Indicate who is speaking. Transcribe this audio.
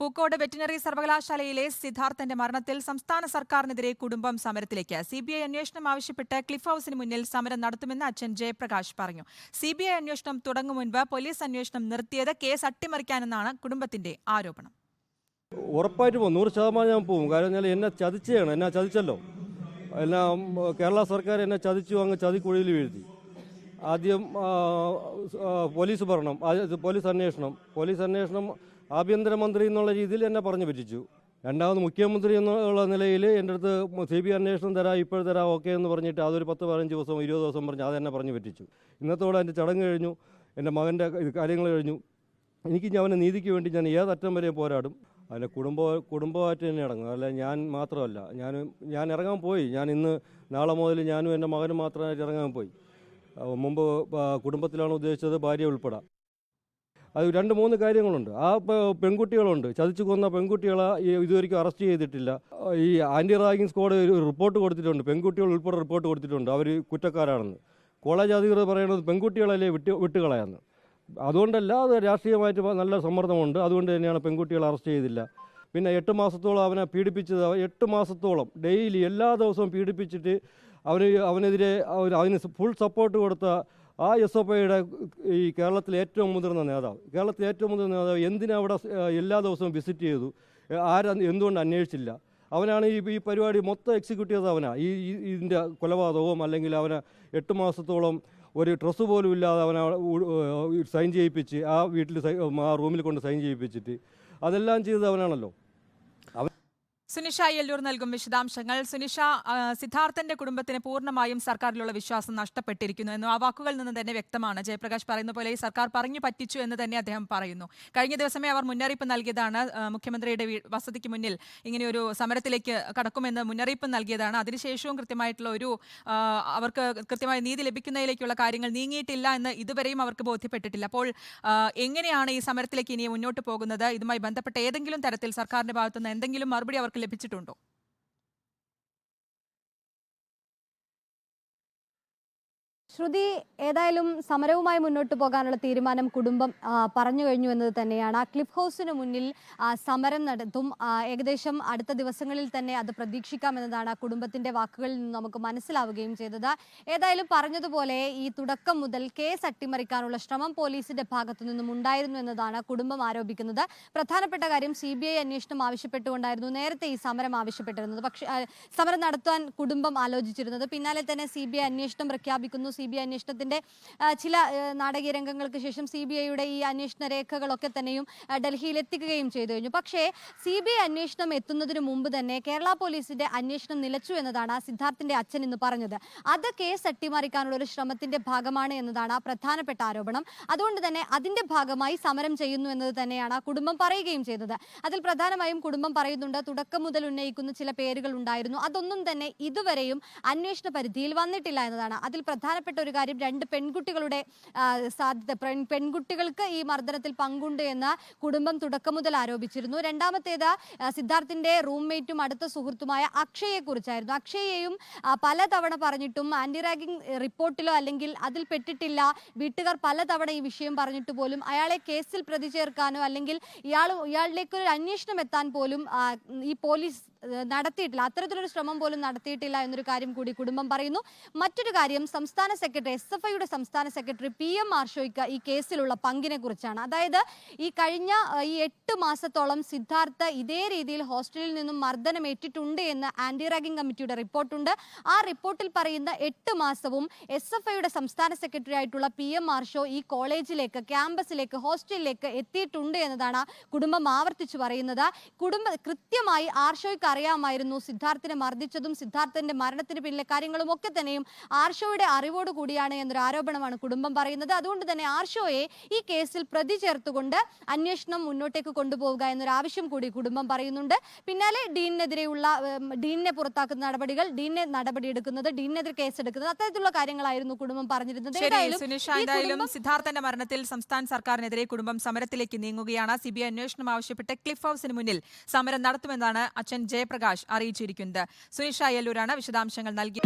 Speaker 1: Pookode veterinary സർവകലാശാലയിലെ സിദ്ധാർത്ഥന്റെ മരണത്തിൽ സംസ്ഥാന സർക്കാരിനെതിരെ കുടുംബം സമരത്തിലേക്ക്. സി ബി ഐ അന്വേഷണം ആവശ്യപ്പെട്ട് ക്ലിഫ് ഹൌസിന് മുന്നിൽ സമരം നടത്തുമെന്ന് അച്ഛൻ ജയപ്രകാശ് പറഞ്ഞു. സി ബി ഐ അന്വേഷണം തുടങ്ങും മുൻപ് പോലീസ് അന്വേഷണം നിർത്തിയത് കേസ് അട്ടിമറിക്കാനെന്നാണ് കുടുംബത്തിന്റെ ആരോപണം.
Speaker 2: ഉറപ്പായിട്ട് പോകും നൂറ് ശതമാനം ഞാൻ പോകും. കാരണം എന്നെ ചതിച്ചാണ് എന്നെ ചതിച്ചല്ലോ. എല്ലാം കേരള സർക്കാർ എന്നെ ചതിച്ചു അങ്ങ് ചതിക്കുഴിയിൽ വീഴ്ത്തി. ആദ്യം പോലീസ് ഭരണം പോലീസ് അന്വേഷണം. പോലീസ് അന്വേഷണം ആഭ്യന്തരമന്ത്രി എന്നുള്ള രീതിയിൽ എന്നെ പറഞ്ഞു പറ്റിച്ചു. രണ്ടാമത് മുഖ്യമന്ത്രി എന്നുള്ള നിലയിൽ എന്റെ അടുത്ത് സി ബി അന്വേഷണം തരാം ഇപ്പോൾ തരാം ഓക്കെ എന്ന് പറഞ്ഞിട്ട് അതൊരു പത്ത് പതിനഞ്ച് ദിവസം ഇരുപത് ദിവസം പറഞ്ഞ് അതെന്നെ പറഞ്ഞു പറ്റിച്ചു. ഇന്നത്തോടെ എന്റെ ചടങ്ങ് കഴിഞ്ഞു എന്റെ മകന്റെ കാര്യങ്ങൾ കഴിഞ്ഞു. എനിക്ക് അവന്റെ നീതിക്ക് വേണ്ടി ഞാൻ ഏതറ്റം വരെ പോരാടും അതിന്റെ കുടുംബ കുടുംബമായിട്ട് തന്നെ ഇറങ്ങും അല്ല ഞാൻ മാത്രമല്ല ഞാൻ ഞാൻ ഇറങ്ങാൻ പോയി. ഞാൻ ഇന്ന് നാളെ മുതൽ ഞാനും എന്റെ മകനും മാത്രമായിട്ട് ഇറങ്ങാൻ പോയി. മുമ്പ് കുടുംബത്തിലാണ് ഉദ്ദേശിച്ചത് ഭാര്യ ഉൾപ്പെടെ അത് രണ്ട് മൂന്ന് കാര്യങ്ങളുണ്ട്. ആ പെൺകുട്ടികളുണ്ട്. ചതിച്ചു കൊന്ന പെൺകുട്ടികളെ ഇതുവരെയ്ക്കും അറസ്റ്റ് ചെയ്തിട്ടില്ല. ഈ ആന്റി റാഗിങ് സ്ക്വാഡ് ഒരു റിപ്പോർട്ട് കൊടുത്തിട്ടുണ്ട്. പെൺകുട്ടികൾ ഉൾപ്പെടെ റിപ്പോർട്ട് കൊടുത്തിട്ടുണ്ട്. അവർ കുറ്റക്കാരാണെന്ന്. കോളേജ് അധികൃതർ പറയുന്നത് പെൺകുട്ടികളല്ലേ വിട്ട് വിട്ടുകളയാന്ന്. അതുകൊണ്ടല്ല അത് രാഷ്ട്രീയമായിട്ട് നല്ല സമ്മർദ്ദമുണ്ട്. അതുകൊണ്ട് തന്നെയാണ് പെൺകുട്ടികളെ അറസ്റ്റ് ചെയ്തില്ല. പിന്നെ എട്ട് മാസത്തോളം അവനെ പീഡിപ്പിച്ചത് എട്ട് മാസത്തോളം ഡെയിലി എല്ലാ ദിവസവും പീഡിപ്പിച്ചിട്ട് അവന് അവനെതിരെ അവന് അതിന് ഫുൾ സപ്പോർട്ട് കൊടുത്ത ആ എസ് എഫ് ഐയുടെ ഈ കേരളത്തിലെ ഏറ്റവും മുതിർന്ന നേതാവ്. കേരളത്തിലെ ഏറ്റവും മുതിർന്ന നേതാവ് എന്തിനാ അവിടെ എല്ലാ ദിവസവും വിസിറ്റ് ചെയ്തു? ആരാ എന്തുകൊണ്ട് അന്വേഷിച്ചില്ല? അവനാണ് ഈ ഈ പരിപാടി മൊത്തം എക്സിക്യൂട്ട് ചെയ്തത് അവനാ. ഈ ഇതിന്റെ കൊലപാതകവും അല്ലെങ്കിൽ അവനെ എട്ട് മാസത്തോളം ഒരു ഡ്രസ്സ് പോലും ഇല്ലാതെ അവനെ സൈൻ ചെയ്യിപ്പിച്ച് ആ വീട്ടിൽ ആ റൂമിൽ കൊണ്ട് സൈൻ ചെയ്യിപ്പിച്ചിട്ട് അതെല്ലാം ചെയ്തത് അവനാണല്ലോ.
Speaker 1: സുനിഷ എല്ലൂർ നൽകും വിശദാംശങ്ങൾ. സുനിഷ സിദ്ധാർത്ഥന്റെ കുടുംബത്തിന് പൂർണമായും സർക്കാരിലുള്ള വിശ്വാസം നഷ്ടപ്പെട്ടിരിക്കുന്നു എന്നും ആ വാക്കുകളിൽ നിന്ന് തന്നെ വ്യക്തമാണ്. ജയപ്രകാശ് പറയുന്ന പോലെ ഈ സർക്കാർ പറഞ്ഞു പറ്റിച്ചു എന്ന് തന്നെ അദ്ദേഹം പറയുന്നു. കഴിഞ്ഞ ദിവസമേ അവർ മുന്നറിയിപ്പ് നൽകിയതാണ്. മുഖ്യമന്ത്രിയുടെ വസതിക്ക് മുന്നിൽ ഇങ്ങനെയൊരു സമരത്തിലേക്ക് കടക്കുമെന്ന് മുന്നറിയിപ്പ് നൽകിയതാണ്. അതിനുശേഷവും കൃത്യമായിട്ടുള്ള ഒരു അവർക്ക് കൃത്യമായ നീതി ലഭിക്കുന്നതിലേക്കുള്ള കാര്യങ്ങൾ നീങ്ങിയിട്ടില്ല എന്ന് ഇതുവരെയും അവർക്ക് ബോധ്യപ്പെട്ടിട്ടില്ല. അപ്പോൾ എങ്ങനെയാണ് ഈ സമരത്തിലേക്ക് ഇനി മുന്നോട്ട് പോകുന്നത്? ഇതുമായി ബന്ധപ്പെട്ട ഏതെങ്കിലും തരത്തിൽ സർക്കാരിന്റെ ഭാഗത്തുനിന്ന് എന്തെങ്കിലും മറുപടി അവർക്ക് ലഭിച്ചിട്ടുണ്ടോ?
Speaker 3: ശ്രുതി ഏതായാലും സമരവുമായി മുന്നോട്ട് പോകാനുള്ള തീരുമാനം കുടുംബം പറഞ്ഞു കഴിഞ്ഞു എന്നത് തന്നെയാണ്. ആ ക്ലിഫ് ഹൗസിന് മുന്നിൽ സമരം നടത്തും. ഏകദേശം അടുത്ത ദിവസങ്ങളിൽ തന്നെ അത് പ്രതീക്ഷിക്കാമെന്നതാണ് ആ കുടുംബത്തിന്റെ വാക്കുകളിൽ നിന്ന് നമുക്ക് മനസ്സിലാവുകയും ചെയ്തത്. ഏതായാലും പറഞ്ഞതുപോലെ ഈ തുടക്കം മുതൽ കേസ് അട്ടിമറിക്കാനുള്ള ശ്രമം പോലീസിന്റെ ഭാഗത്തു നിന്നും ഉണ്ടായിരുന്നു എന്നതാണ് കുടുംബം ആരോപിക്കുന്നത്. പ്രധാനപ്പെട്ട കാര്യം സി ബി ഐ അന്വേഷണം ആവശ്യപ്പെട്ടുകൊണ്ടായിരുന്നു നേരത്തെ ഈ സമരം ആവശ്യപ്പെട്ടിരുന്നത്. പക്ഷേ സമരം നടത്താൻ കുടുംബം ആലോചിച്ചിരുന്നത്. പിന്നാലെ തന്നെ സി ബി ഐ അന്വേഷണം പ്രഖ്യാപിക്കുന്നു. സി ബി ഐ അന്വേഷണത്തിന്റെ ചില നാടകീയ രംഗങ്ങൾക്ക് ശേഷം സി ബി ഐയുടെ ഈ അന്വേഷണ രേഖകളൊക്കെ തന്നെയും ഡൽഹിയിൽ എത്തിക്കുകയും ചെയ്തു കഴിഞ്ഞു. പക്ഷേ സി ബി ഐ അന്വേഷണം എത്തുന്നതിന് മുമ്പ് തന്നെ കേരള പോലീസിന്റെ അന്വേഷണം നിലച്ചു എന്നതാണ് സിദ്ധാർത്ഥിന്റെ അച്ഛൻ ഇന്ന് പറഞ്ഞത്. അത് കേസ് അട്ടിമറിക്കാനുള്ള ഒരു ശ്രമത്തിന്റെ ഭാഗമാണ് എന്നതാണ് പ്രധാനപ്പെട്ട ആരോപണം. അതുകൊണ്ട് തന്നെ അതിന്റെ ഭാഗമായി സമരം ചെയ്യുന്നു എന്നത് തന്നെയാണ് കുടുംബം പറയുകയും ചെയ്തത്. അതിൽ പ്രധാനമായും കുടുംബം പറയുന്നുണ്ട് തുടക്കം മുതൽ ഉന്നയിക്കുന്ന ചില പേരുകൾ ഉണ്ടായിരുന്നു. അതൊന്നും തന്നെ ഇതുവരെയും അന്വേഷണ പരിധിയിൽ വന്നിട്ടില്ല എന്നതാണ്. അതിൽ പ്രധാനപ്പെട്ട ഒരു കാര്യം രണ്ട് പെൺകുട്ടികളുടെ സാധ്യത. പെൺകുട്ടികൾക്ക് ഈ മർദ്ദനത്തിൽ പങ്കുണ്ട് എന്ന് കുടുംബം തുടക്കം മുതൽ ആരോപിച്ചിരുന്നു. രണ്ടാമത്തേത് സിദ്ധാർത്ഥിന്റെ റൂംമേറ്റും അടുത്ത സുഹൃത്തുമായ അക്ഷയെ കുറിച്ചായിരുന്നു അക്ഷയെയും പലതവണ പറഞ്ഞിട്ടും ആന്റി റാഗിംഗ് റിപ്പോർട്ടിലോ അല്ലെങ്കിൽ അതിൽ പെട്ടിട്ടില്ല വീട്ടുകാർ പലതവണ ഈ വിഷയം പറഞ്ഞിട്ട് പോലും അയാളെ കേസിൽ പ്രതി ചേർക്കാനോ അല്ലെങ്കിൽ ഇയാൾ ഇയാളിലേക്ക് ഒരു അന്വേഷണം എത്താൻ പോലും ഈ പോലീസ് നടത്തിയിട്ടില്ല. അത്തരത്തിലൊരു ശ്രമം പോലും നടത്തിയിട്ടില്ല എന്നൊരു കാര്യം കൂടി കുടുംബം പറയുന്നു. മറ്റൊരു കാര്യം സംസ്ഥാന സെക്രട്ടറി എസ് എഫ് ഐയുടെ സംസ്ഥാന സെക്രട്ടറി പി എം ആർഷോയ്ക്ക് ഈ കേസിലുള്ള പങ്കിനെ കുറിച്ചാണ്. അതായത് ഈ കഴിഞ്ഞ ഈ എട്ട് മാസത്തോളം സിദ്ധാർത്ഥ ഇതേ രീതിയിൽ ഹോസ്റ്റലിൽ നിന്നും മർദ്ദനം ഏറ്റിട്ടുണ്ട് എന്ന് ആന്റി റാഗിംഗ് കമ്മിറ്റിയുടെ റിപ്പോർട്ടുണ്ട്. ആ റിപ്പോർട്ടിൽ പറയുന്ന എട്ട് മാസവും എസ് എഫ് ഐയുടെ സംസ്ഥാന സെക്രട്ടറി ആയിട്ടുള്ള പി എം ആർഷോ ഈ കോളേജിലേക്ക് ക്യാമ്പസിലേക്ക് ഹോസ്റ്റലിലേക്ക് എത്തിയിട്ടുണ്ട് എന്നതാണ് കുടുംബം ആവർത്തിച്ചു പറയുന്നത്. കുടുംബ കൃത്യമായി ആർഷോയ്ക്ക് അറിയാമായിരുന്നു. സിദ്ധാർത്ഥിനെ മർദ്ദിച്ചതും സിദ്ധാർത്ഥന്റെ മരണത്തിന് പിന്നിലെ കാര്യങ്ങളും ഒക്കെ തന്നെയും ആർഷോയുടെ അറിവോട് കൂടിയാണ് എന്നൊരു ആരോപണമാണ് കുടുംബം പറയുന്നത്. അതുകൊണ്ട് തന്നെ ആർഷോയെ ഈ കേസിൽ പ്രതി ചേർത്തുകൊണ്ട് അന്വേഷണം മുന്നോട്ടേക്ക് കൊണ്ടുപോവുക എന്നൊരു ആവശ്യം കൂടി കുടുംബം പറയുന്നുണ്ട്. പിന്നാലെ ഡീനിനെതിരെയുള്ള ഡീനിനെ പുറത്താക്കുന്ന നടപടികൾ ഡീനെ നടപടിയെടുക്കുന്നത് ഡീനെതിരെ കേസെടുക്കുന്നത് അത്തരത്തിലുള്ള കാര്യങ്ങളായിരുന്നു കുടുംബം പറഞ്ഞിരുന്നത്.
Speaker 1: എന്തായാലും സിദ്ധാർത്ഥന്റെ മരണത്തിൽ സംസ്ഥാന സർക്കാരിനെതിരെ കുടുംബം സമരത്തിലേക്ക് നീങ്ങുകയാണ്. സിബിഐ അന്വേഷണം ആവശ്യപ്പെട്ട് ക്ലിഫ് ഹൌസിന് മുന്നിൽ സമരം നടത്തുമെന്നാണ് അച്ഛൻ ജയപ്രകാശ് അറിയിച്ചിരിക്കുന്നത്. സുനിഷ അയ്യല്ലൂരാണ് വിശദാംശങ്ങൾ നൽകി